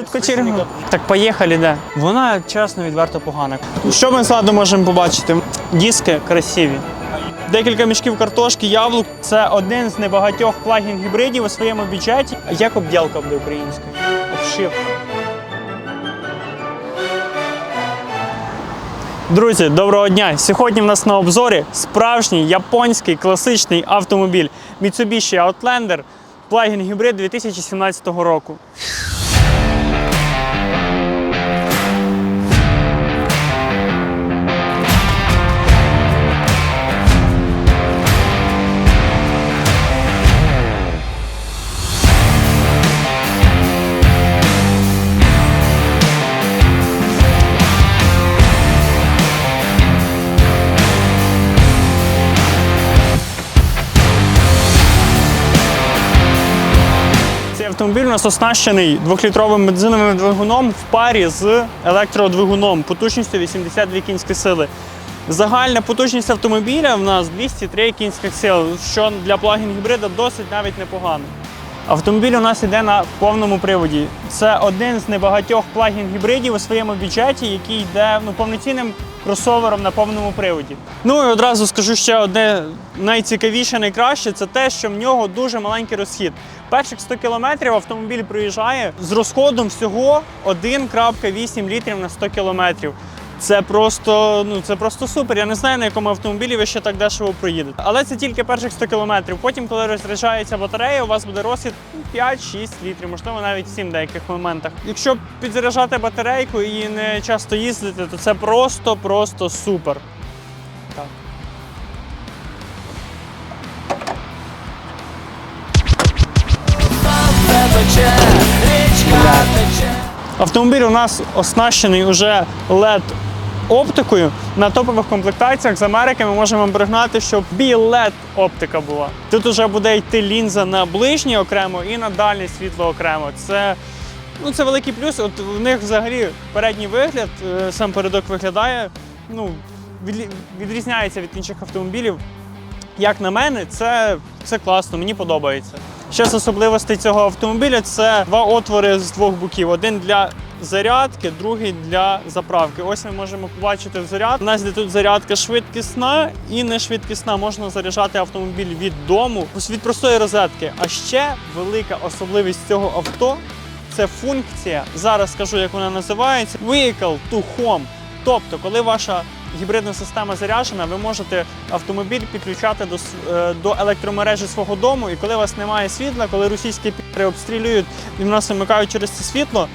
Тут кочерга. Так поїхали, да. Вона чесно відверто погана. Що ми ззаду можемо побачити? Диски красиві. Декілька мішків картошки, яблук. Це один з небагатьох плагін гібридів у своєму бюджеті. Як обділка буде українською? Обшивка. Друзі, доброго дня! Сьогодні в нас на обзорі справжній японський класичний автомобіль Mitsubishi Outlander плагін гібрид 2017 року. Автомобіль у нас оснащений 2-літровим бензиновим двигуном в парі з електродвигуном потужністю 82 кінські сили. Загальна потужність автомобіля в нас 203 кінських сил, що для плагін гібрида досить навіть непогано. Автомобіль у нас йде на повному приводі. Це один з небагатьох плагін гібридів у своєму бюджеті, який йде ну, повноцінним кросовером на повному приводі. Ну і одразу скажу ще одне найцікавіше, найкраще це те, що в нього дуже маленький розхід. Перших 100 кілометрів автомобіль проїжджає з розходом всього 1,8 літрів на 100 кілометрів. Це просто, ну це просто супер. Я не знаю, на якому автомобілі ви ще так дешево проїдете. Але це тільки перших 100 кілометрів. Потім, коли розряджається батарея, у вас буде розхід 5-6 літрів, можливо, навіть 7 в деяких моментах. Якщо підзаряджати батарейку і не часто їздити, то це просто, просто супер. Так. Автомобіль у нас оснащений уже LED оптикою. На топових комплектаціях з Америки ми можемо пригнати, щоб BLED оптика була. Тут вже буде йти лінза на ближнє окремо і на дальнє світло окремо. Це, ну, це великий плюс. От в них взагалі передній вигляд, е, сам передок виглядає, ну, відрізняється від інших автомобілів. Як на мене, це, це класно, мені подобається. Ще з особливостей цього автомобіля це два отвори з двох боків: один для зарядки, другий для заправки. Ось ми можемо побачити заряд. У нас де тут зарядка швидкісна і не швидкісна. Можна заряджати автомобіль від дому від простої розетки. А ще велика особливість цього авто це функція. Зараз скажу, як вона називається: Vehicle to Home. Тобто, коли ваша гібридна система заряджена, ви можете автомобіль підключати до, е, до електромережі свого дому. І коли у вас немає світла, коли російські піри обстрілюють і в нас вимикають через це світло,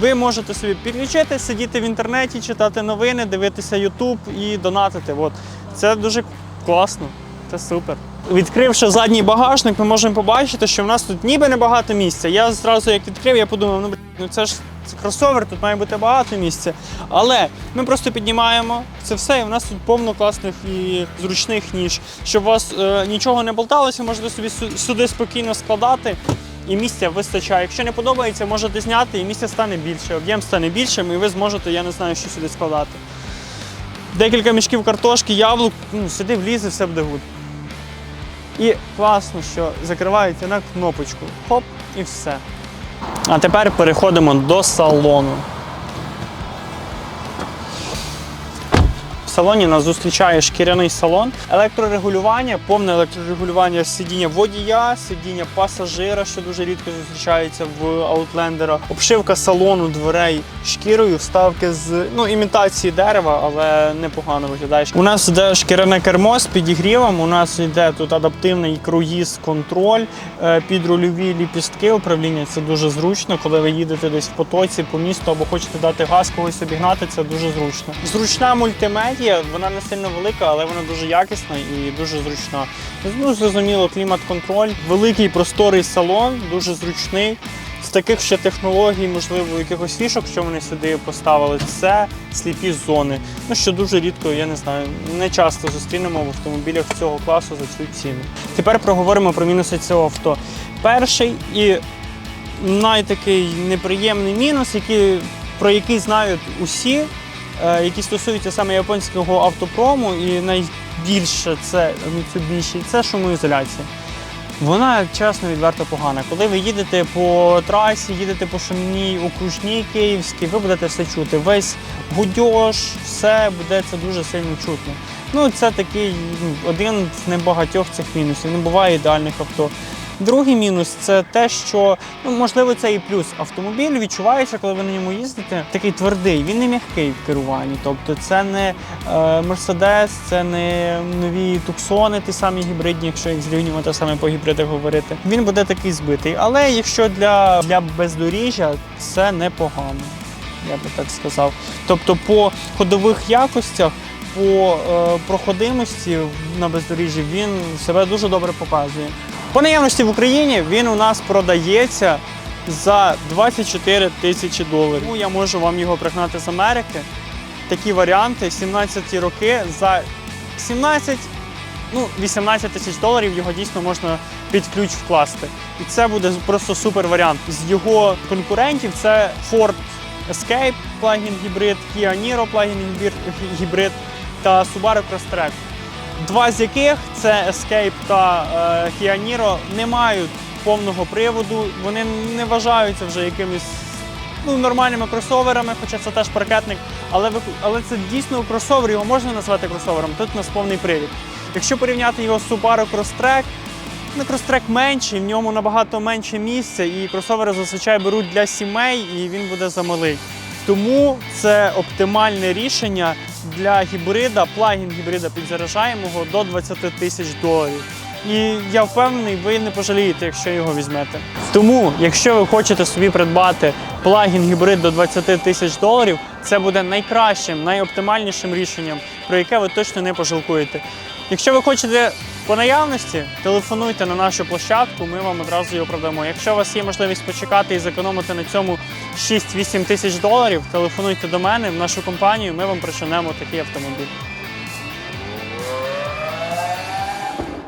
ви можете собі підключити, сидіти в інтернеті, читати новини, дивитися YouTube і донатити. От. Це дуже класно, це супер. Відкривши задній багажник, ми можемо побачити, що в нас тут ніби небагато місця. Я зразу як відкрив, я подумав, ну, ну це ж це кросовер, тут має бути багато місця. Але ми просто піднімаємо це все, і в нас тут повно класних і зручних ніж. Щоб у вас е, нічого не болталося, можете собі сюди спокійно складати. І місця вистачає. Якщо не подобається, можете зняти, і місця стане більше, об'єм стане більшим, і ви зможете, я не знаю, що сюди складати. Декілька мішків картошки, яблук, ну, сюди влізе, все буде гуд. І класно, що закривається на кнопочку. Хоп, і все. А тепер переходимо до салону. Салоні нас зустрічає шкіряний салон, електрорегулювання, повне електрорегулювання сидіння водія, сидіння пасажира, що дуже рідко зустрічається в Outlander. Обшивка салону дверей шкірою, вставки з ну, імітації дерева, але непогано виглядає. У нас йде шкіряне кермо з підігрівом. У нас йде тут адаптивний круїз контроль, е, підрульові ліпістки управління. Це дуже зручно, коли ви їдете десь в потоці по місту або хочете дати газ когось обігнати. Це дуже зручно. Зручна мультимедія, вона не сильно велика, але вона дуже якісна і дуже зручна. Ну, зрозуміло, клімат-контроль, великий просторий салон, дуже зручний. З таких ще технологій, можливо, якихось фішок, що вони сюди поставили, це сліпі зони. Ну що дуже рідко, я не знаю, не часто зустрінемо в автомобілях цього класу за цю ціну. Тепер проговоримо про мінуси цього авто. Перший і найтакий неприємний мінус, який, про який знають усі, які стосуються саме японського автопрому, і найбільше це Mitsubishi, це шумоізоляція. Вона чесно відверто погана. Коли ви їдете по трасі, їдете по шумній окружній київській, ви будете все чути. Весь гудьош, все буде це дуже сильно чутно. Ну, це такий ну, один з небагатьох цих мінусів. Не буває ідеальних авто. Другий мінус це те, що ну можливо це і плюс. Автомобіль відчувається, коли ви на ньому їздите, такий твердий. Він не м'який в керуванні. Тобто це не Мерседес, це не нові туксони, ті самі гібридні, якщо їх зрівнювати саме по гібридах говорити. Він буде такий збитий. Але якщо для, для бездоріжжя це непогано, я би так сказав. Тобто, по ходових якостях. По е, проходимості на бездоріжжі він себе дуже добре показує. По наявності в Україні він у нас продається за 24 тисячі доларів. Я можу вам його пригнати з Америки. Такі варіанти 17 роки за 17, ну 18 тисяч доларів його дійсно можна під ключ вкласти. І це буде просто супер варіант. З його конкурентів це Ford Escape плагін гібрид, Kia Niro плагін гібрид та Subaru Crosstrek. Два з яких це Escape та е, Kia не мають повного приводу, вони не вважаються вже якимись ну, нормальними кросоверами, хоча це теж паркетник, але, але це дійсно кросовер, його можна назвати кросовером, тут у нас повний привід. Якщо порівняти його з Subaru Crosstrek, ну, Crosstrek менший, в ньому набагато менше місця, і кросовери зазвичай беруть для сімей, і він буде замалий. Тому це оптимальне рішення для гібрида, плагін гібрида підзаряджаємого до 20 тисяч доларів. І я впевнений, ви не пожалієте, якщо його візьмете. Тому, якщо ви хочете собі придбати плагін гібрид до 20 тисяч доларів, це буде найкращим, найоптимальнішим рішенням, про яке ви точно не пожалкуєте. Якщо ви хочете по наявності, телефонуйте на нашу площадку, ми вам одразу його продамо. Якщо у вас є можливість почекати і зекономити на цьому 6-8 тисяч доларів, телефонуйте до мене в нашу компанію, ми вам причинемо такий автомобіль.